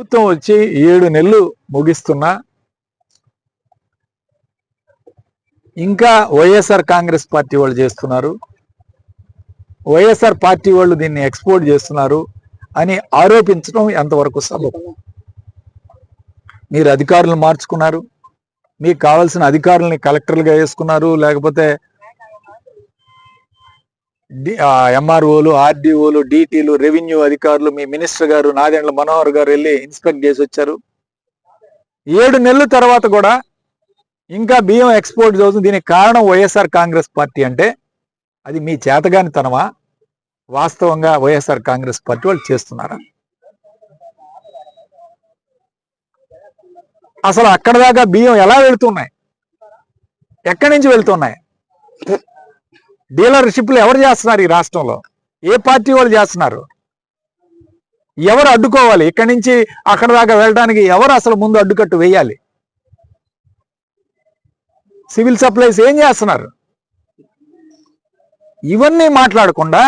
ప్రభుత్వం వచ్చి ఏడు నెలలు ముగిస్తున్నా ఇంకా వైఎస్ఆర్ కాంగ్రెస్ పార్టీ వాళ్ళు చేస్తున్నారు. వైఎస్ఆర్ పార్టీ వాళ్ళు దీన్ని ఎక్స్పోర్ట్ చేస్తున్నారు అని ఆరోపించడం ఎంతవరకు సబబు? మీరు అధికారులు మార్చుకున్నారు మీకు కావాల్సిన అధికారులని కలెక్టర్లుగా వేసుకున్నారు లేకపోతే ఎంఆర్ఓలు ఆర్డీఓలు డిటీలు రెవెన్యూ అధికారులు మీ మినిస్టర్ గారు నాదెండ్ల మనోహర్ గారు వెళ్ళి ఇన్స్పెక్ట్ చేసి వచ్చారు. ఏడు నెలల తర్వాత కూడా ఇంకా బియ్యం ఎక్స్పోర్ట్ అవుతుంది దీనికి కారణం వైఎస్ఆర్ కాంగ్రెస్ పార్టీ అంటే అది మీ చేతగానితనమా? వాస్తవంగా వైఎస్ఆర్ కాంగ్రెస్ పార్టీ వాళ్ళు చేస్తున్నారా? అసలు అక్కడ దాకా బియ్యం ఎలా వెళుతున్నాయి? ఎక్కడి నుంచి వెళ్తున్నాయి? డీలర్షిప్లు ఎవరు చేస్తున్నారు ఈ రాష్ట్రంలో? ఏ పార్టీ వాళ్ళు చేస్తున్నారు? ఎవరు అడ్డుకోవాలి? ఇక్కడి నుంచి అక్కడ దాకా వెళ్ళడానికి ఎవరు అసలు ముందు అడ్డుకట్టు వేయాలి? సివిల్ సప్లైస్ ఏం చేస్తున్నారు? ఇవన్నీ మాట్లాడకుండా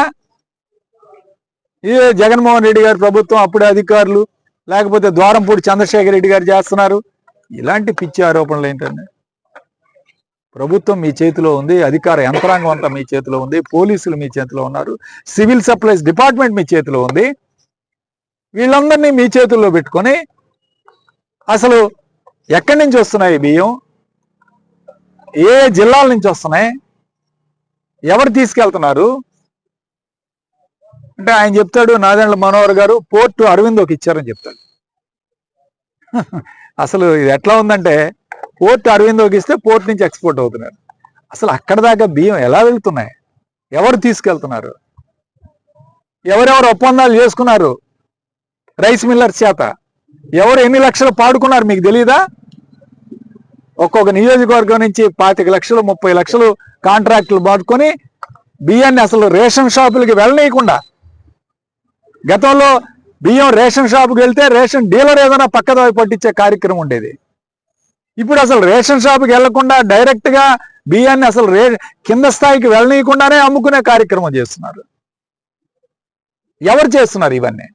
ఏ జగన్మోహన్ రెడ్డి గారు ప్రభుత్వం అప్పుడే అధికారులు లేకపోతే ద్వారంపూడి చంద్రశేఖర్ రెడ్డి గారు చేస్తున్నారు. ఇలాంటి పిచ్చి ఆరోపణలు ఏంటండి? ప్రభుత్వం మీ చేతిలో ఉంది అధికార యంత్రాంగం అంతా మీ చేతిలో ఉంది పోలీసులు మీ చేతిలో ఉన్నారు సివిల్ సప్లైస్ డిపార్ట్మెంట్ మీ చేతిలో ఉంది. వీళ్ళందరినీ మీ చేతుల్లో పెట్టుకొని అసలు ఎక్కడి నుంచి వస్తున్నాయి బియ్యం? ఏ జిల్లాల నుంచి వస్తున్నాయి? ఎవరు తీసుకెళ్తున్నారు? అంటే ఆయన చెప్తాడు నాదెండ్ల మనోహర్ గారు పోర్టు అరవిందోకి ఇచ్చారని చెప్తాడు. అసలు ఇది ఎట్లా ఉందంటే పోర్ట్ అరవిందోకి ఇస్తే పోర్ట్ నుంచి ఎక్స్పోర్ట్ అవుతున్నారు. అసలు అక్కడ దాకా బియ్యం ఎలా వెళ్తున్నాయి? ఎవరు తీసుకెళ్తున్నారు? ఎవరెవరు ఒప్పందాలు చేసుకున్నారు? రైస్ మిల్లర్స్ చేత. ఎవరు ఎన్ని లక్షలు పాడుకున్నారు మీకు తెలియదా ఒక్కొక్క నియోజకవర్గం నుంచి పాతిక లక్షలు ముప్పై లక్షలు కాంట్రాక్టులు పాడుకొని బియ్యాన్ని అసలు రేషన్ షాపులకి వెళ్ళనీయకుండా. గతంలో బియ్యం రేషన్ షాపుకి వెళ్తే రేషన్ డీలర్ ఏదైనా పక్కదారి పట్టించే కార్యక్రమం ఉండేది. ఇప్పుడు అసలు రేషన్ షాప్కి వెళ్ళకుండా డైరెక్ట్గా బియ్యాన్ని అసలు రే కింద స్థాయికి వెళ్ళనీయకుండానే అమ్ముకునే కార్యక్రమం చేస్తున్నారు. ఎవరు చేస్తున్నారు ఇవన్నీ?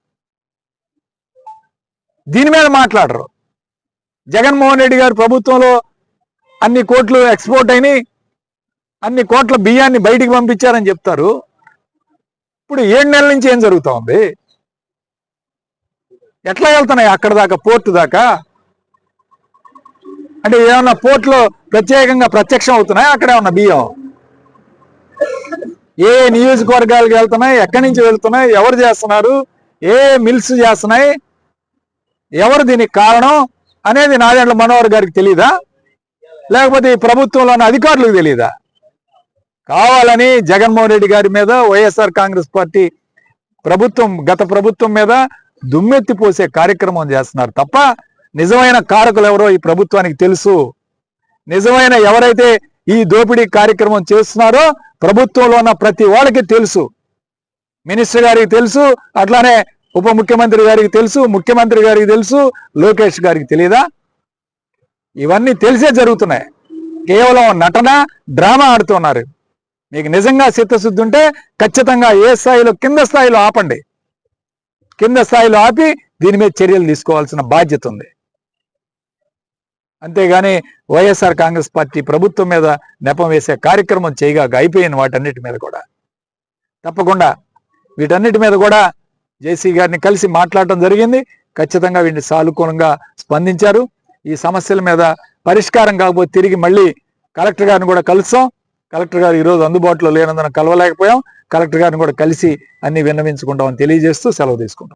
దీని మీద మాట్లాడరు. జగన్మోహన్ రెడ్డి గారు ప్రభుత్వంలో అన్ని కోట్లు ఎక్స్పోర్ట్ అయినాయి అన్ని కోట్ల బియ్యాన్ని బయటికి పంపించారని చెప్తారు. ఇప్పుడు ఏడు నెలల నుంచి ఏం జరుగుతా ఉంది? ఎట్లా వెళ్తున్నాయి అక్కడ దాకా పోర్టు దాకా? అంటే ఏమన్నా పోర్టులో ప్రత్యేకంగా ప్రత్యక్షం అవుతున్నాయి? అక్కడే ఉన్న బియ్యం? ఏ నియోజకవర్గాలకు వెళ్తున్నాయి? ఎక్కడి నుంచి వెళ్తున్నాయి? ఎవరు చేస్తున్నారు? ఏ మిల్స్ చేస్తున్నాయి? ఎవరు దీనికి కారణం అనేది నారాయణ మనోహర్ గారికి తెలీదా? లేకపోతే ఈ ఉన్న అధికారులకు తెలీదా? కావాలని జగన్మోహన్ రెడ్డి గారి మీద వైఎస్ఆర్ కాంగ్రెస్ పార్టీ ప్రభుత్వం గత ప్రభుత్వం మీద దుమ్మెత్తి పోసే కార్యక్రమం చేస్తున్నారు తప్ప నిజమైన కారకులు ఎవరో ఈ ప్రభుత్వానికి తెలుసు. నిజమైన ఎవరైతే ఈ దోపిడీ కార్యక్రమం చేస్తున్నారో ప్రభుత్వంలో ఉన్న ప్రతి వాళ్ళకి తెలుసు. మినిస్టర్ గారికి తెలుసు అట్లానే ఉప ముఖ్యమంత్రి గారికి తెలుసు ముఖ్యమంత్రి గారికి తెలుసు లోకేష్ గారికి తెలియదా ఇవన్నీ తెలిసే జరుగుతున్నాయి. కేవలం నటన డ్రామా ఆడుతున్నారు మీకు నిజంగా చిత్తశుద్ధి ఉంటే ఖచ్చితంగా ఏ స్థాయిలో కింద స్థాయిలో ఆపండి. కింద స్థాయిలో ఆపి దీని మీద చర్యలు తీసుకోవాల్సిన బాధ్యత ఉంది. అంతేగాని వైఎస్ఆర్ కాంగ్రెస్ పార్టీ ప్రభుత్వం మీద నెపం వేసే కార్యక్రమం చేయగా అయిపోయిన వాటన్నిటి మీద కూడా. తప్పకుండా వీటన్నిటి మీద కూడా జేసీ గారిని కలిసి మాట్లాడటం జరిగింది. ఖచ్చితంగా వీటిని సానుకూలంగా స్పందించారు. ఈ సమస్యల మీద పరిష్కారం కాకపోతే తిరిగి మళ్ళీ కలెక్టర్ గారిని కూడా కలుస్తాం. కలెక్టర్ గారు ఈరోజు అందుబాటులో లేనందున కలవలేకపోయాం. కలెక్టర్ గారిని కూడా కలిసి అన్ని విన్నవించుకుంటామని తెలియజేస్తూ సెలవు తీసుకుంటాం